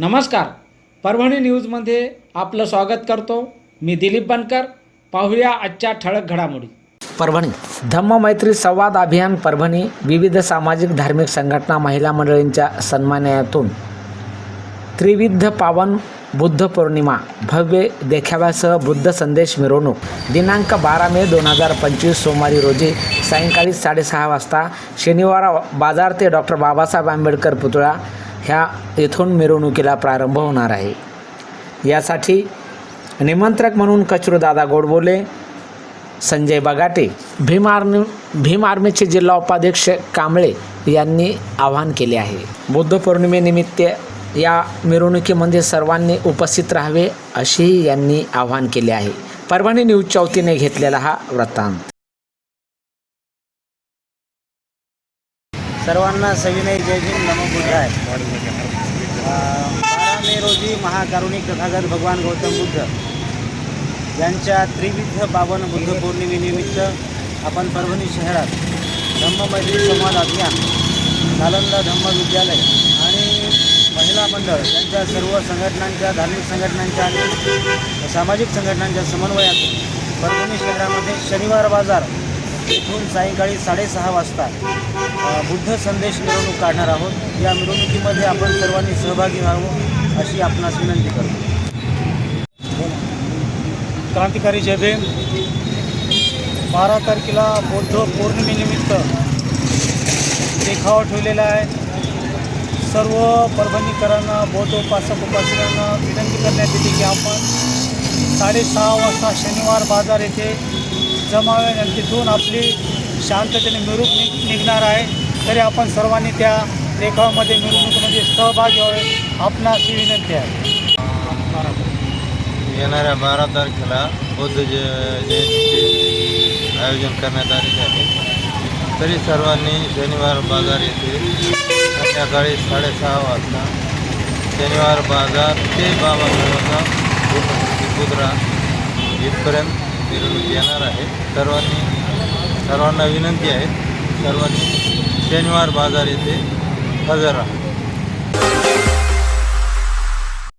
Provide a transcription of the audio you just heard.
नमस्कार. परभणी न्यूजमध्ये आपलं स्वागत करतो. मी दिलीप बनकर. पाहूया आजच्या ठळक घडामोडी. परभणी. धम्म मैत्री संवाद अभियान परभणी विविध सामाजिक धार्मिक संघटना महिला मंडळींच्या सन्मानातून त्रिविध पावन बुद्ध पौर्णिमा भव्य देखाव्यासह बुद्ध संदेश मिरवणूक. दिनांक बारा मे दोन हजार पंचवीस सोमवारी रोजी सायंकाळी साडेसहा वाजता शनिवार बाजार ते डॉक्टर बाबासाहेब आंबेडकर पुतळा ह्या येथून मिरवणुकीला प्रारंभ होणार आहे. यासाठी निमंत्रक म्हणून कचरूदादा गोडबोले संजय बगाटे भीम आर्मी भीम आर्मीचे जिल्हा उपाध्यक्ष कांबळे यांनी आवाहन केले आहे. बुद्ध पौर्णिमेनिमित्त या मिरवणुकीमध्ये सर्वांनी उपस्थित राहावे असेही यांनी आवाहन केले आहे. परभणी न्यूजच्या वतीने घेतलेला हा वृत्तांत. सर्वांना सविनय जय भीम नमो बुद्धाय. बारा मे रोजी महाकारुणिक तथागत भगवान गौतम बुद्ध यांच्या त्रिविध बावन बुद्ध पौर्णिमेनिमित्त आपण परभणी शहरात धम्ममैत्री संवाद अभियान नालंदा धम्म विद्यालय आणि महिला मंडळ यांच्या सर्व संघटनांच्या धार्मिक संघटनांच्या आणि सामाजिक संघटनांच्या समन्वयातून परभणी शहरामध्ये शनिवार बाजार इथून सायंकाळी साडेसहा वाजता बुद्ध संदेश मिरवणूक काढणार आहोत. या मिरवणुकीमध्ये आपण सर्वांनी सहभागी व्हावं अशी आपणास विनंती करतो. क्रांतिकारी जय भीम. बारा तारखेला बौद्ध पौर्णिमेनिमित्त देखावा ठेवलेला आहे. सर्व परभणीकरांना बौद्ध उपासक उपासकांना विनंती करण्यात येते की आपण साडेसहा वाजता शनिवार बाजार येथे जमावे आणि तिथून आपली शांततेने मिरवणूक नि निघणार आहे. तरी आपण सर्वांनी त्या देखावामध्ये मिरवणुकीमध्ये सहभागी घ्यावे आपणास ही विनंती आहे. येणाऱ्या बारा तारखेला बुद्ध जय जयंतीचे आयोजन करण्यात आलेले आहे. तरी सर्वांनी शनिवार बाजार येथे संध्याकाळी साडेसहा वाजता शनिवार बाजार ते बाबा साहेबांचा इथपर्यंत मिरवणूक येणार आहे. सर्वांनी सर्वांना विनंती आहे. सर्वांनी शनिवार बाजार येथे हजर राहा.